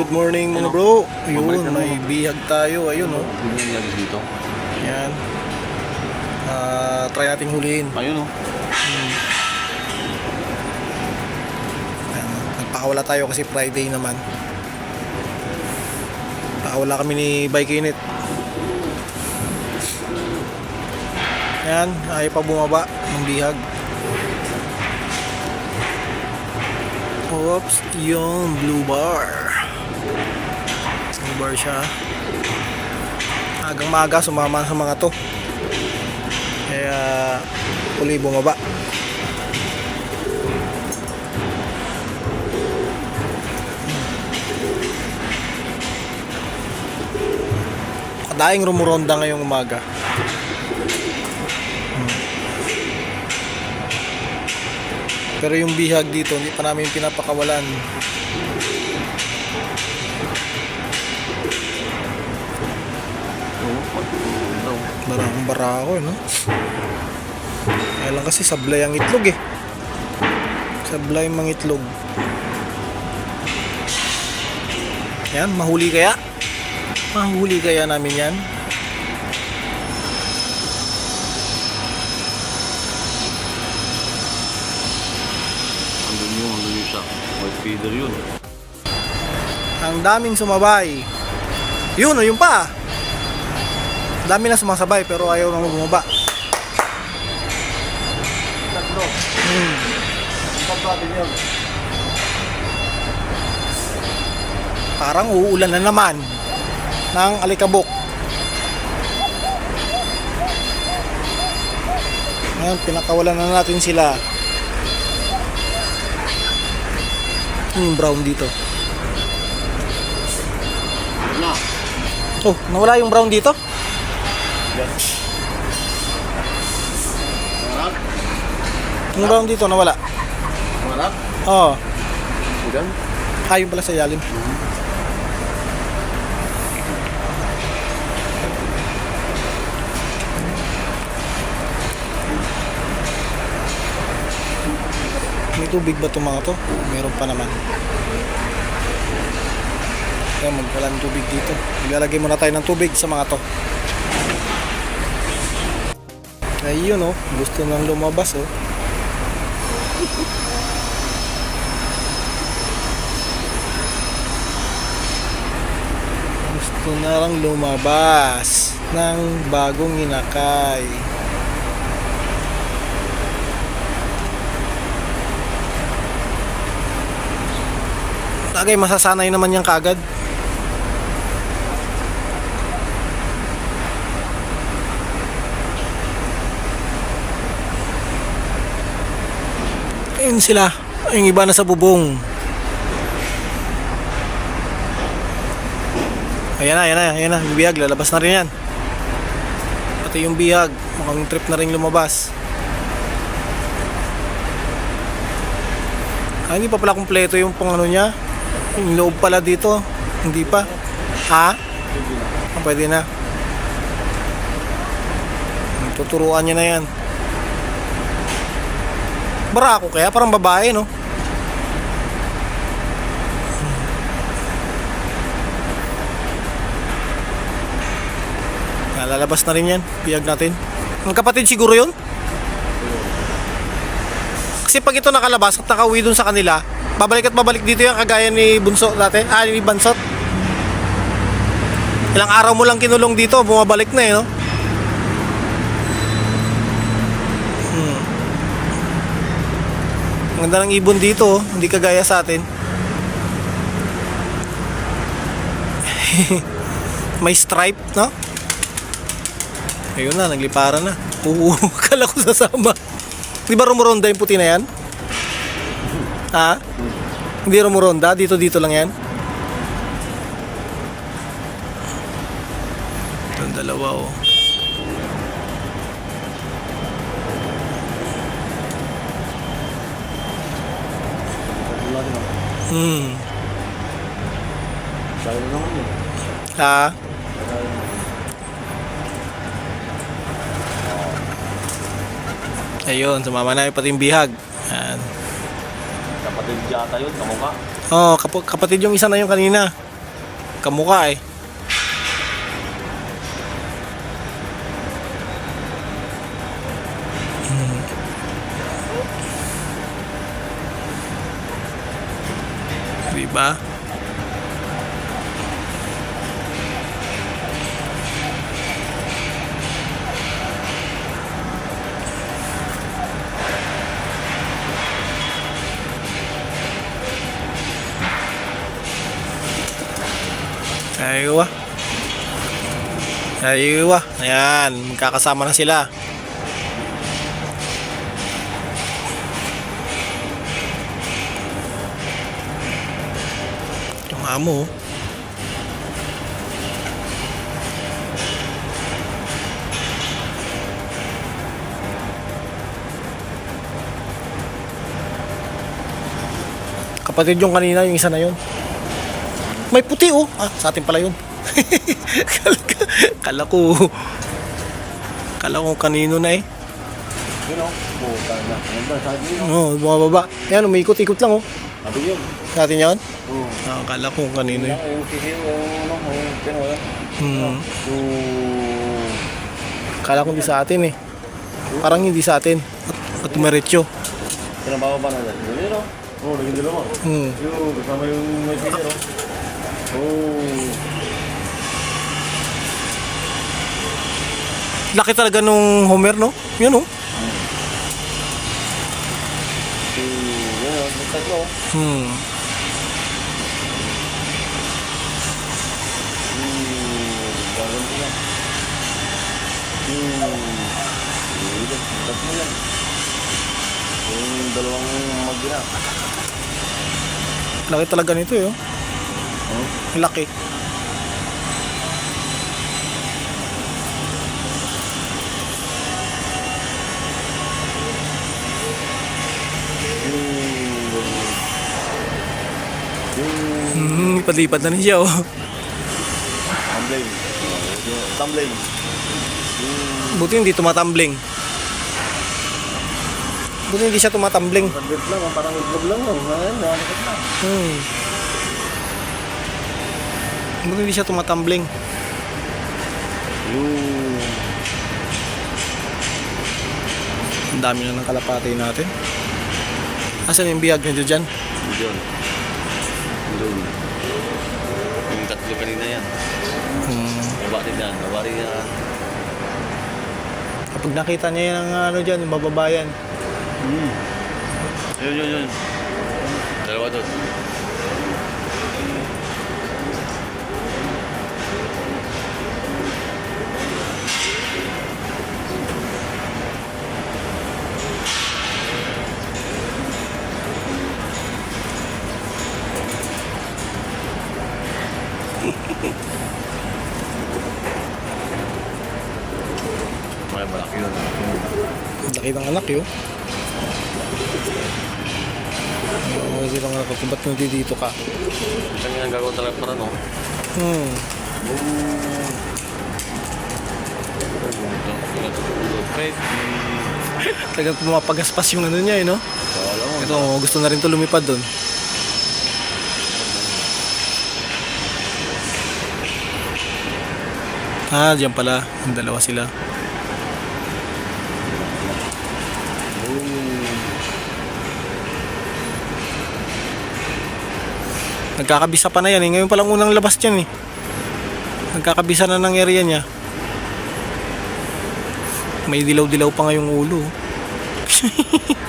Good morning mga bro. Ayun, may bihag tayo. Ayun oh. Nangyari dito. Yan. Ah, try nating huliin. Ayun oh. Ayan, Nagpakawala tayo kasi Friday naman. Pakawala kami ni Bike Init. Yan, ayaw pa bumaba ng bihag. Oops, yung blue bar. Bar siya. Agang maga sumama sa mga to. Kaya uli bumaba. Kadaing rumuronda ngayong umaga. Hmm. Pero yung bihag dito, hindi pa namin pinapakawalan. Maraming barako, eh, no? Kaya lang kasi sablay ang itlog eh. Sablay ang mga itlog. Yan, mahuli kaya? Mahuli kaya namin yan? Andun yung, andun yung siya. White feeder yun. Ang daming sumabay. Yun, o, yun pa. Dami na sumasabay pero ayaw nang bumaba. Tatlo. Hmm. Pagbatin yun. Parang uulan na naman ng alikabok. Ngayon, pinakawalan na natin sila. Yung brown dito. Oh, nawala yung brown dito? Marap. Yung brown dito nawala. Marap. Oh, Yan. ayun pala sa ilalim. May tubig ba itong mga to? Meron pa naman. Kaya magwala ng tubig dito. Ilalagay muna tayo ng tubig sa mga to. Ayun oh, gusto nang lumabas oh. Gusto na lang lumabas ng bagong inakay. Tagay, masasanay naman yan kagad. Ayun sila. Yung iba na sa bubong. Ayan na, ayan na, ayan na. Yung bihag, lalabas na rin yan. Pati yung bihag, mukhang trip na rin lumabas. Ah, hindi pa pala kumpleto yung pang ano niya. Yung loob pala dito. Hindi pa. Ha? Ah, pwede na. Tuturuan niya na yan. Barako kaya? Parang babae, no? Ah, Lalabas na rin yan. Piyag natin. Ang kapatid siguro yun? Kasi pag ito nakalabas at nakauwi dun sa kanila, babalik at babalik dito yung kagaya ni Bunso dati. Ah, ni Bansot. Ilang araw mo lang kinulong dito, bumabalik na eh, no? Ganda ng ibon dito, oh. hindi kagaya sa atin. May stripe, no? Ayun na, nagliparan na. Oo, kala ko sasama. Di ba rumuronda yung puti na yan? Ha? Hindi rumuronda? Dito, dito lang yan? Ito dalawa, oh. Hmm. Sayo na naman yun. Ha? Ayun, sumama na yung pati yung bihag. Yan. Kapatid yata yun, kamukha. Oh, kap- kapatid yung isa na yung kanina. Kamukha eh. Diba? Aywa. Aywa. Ayan, magkakasama na sila. Amo. oh. Kapatid yung kanina, yung isa na yun. May puti oh. Ah, sa atin pala yun. kala, ko. Kala ko kanino na eh. Yun o. Puta na. Ano. Oo, oh, bumababa. Yan, umiikot-ikot lang oh. Sabi yun. Sa atin yan? Oo. Ah, kala ko kanino yun. Yung sisiyo, yung ano, yung pinola. Hmm. Yung... Kala ko hindi sa atin eh. Parang hindi sa atin. At, at dumiretso. Pinababa na dyan. Yun o. Oo, naging dalawa. Hmm. Yung kasama yung may sisiyo. Oo. Laki talaga nung Homer, no? Yan oh. Yung... Yun o. Yung tatlo. Hmm. Yung... Gagawin ko yan. Yung... Yung... Tatlo yan. Yung dalawang magina. Laki talaga nito eh. Oh. Oh. Laki. Yung... Hmm, ipad-ipad na rin siya oh. Tumbling. Yung tumbling. Yung... Buti hindi tumatambling. Buti hindi siya tumatambling. Sabit lang, oh, parang itlog lang. Oh. Ayan, nakakit na. Hmm. Buti hindi siya tumatambling. Yung... Ang dami na ng kalapati natin. Asan yung biyag nyo dyan? Doon. Doon. Yung tatlo kanina yan. Hmm. Nabari yan. Nabari yan. Kapag nakita niya yan ang ano dyan, yung mababayan. Hmm. Yun, yun, yun. Dalawa doon. Laki ng anak yun. Ang laki ng anak ko. Ba't nandito ka? Isang yung gagawin talaga para no? Hmm. Talagang pumapagaspas yung ano niya eh, no? Ito, gusto na rin to lumipad doon. Ah, diyan pala. Ang dalawa sila. Nagkakabisa pa na yan eh. Ngayon palang unang labas dyan eh. Nagkakabisa na ng area niya. May dilaw-dilaw pa ngayong ulo. oh.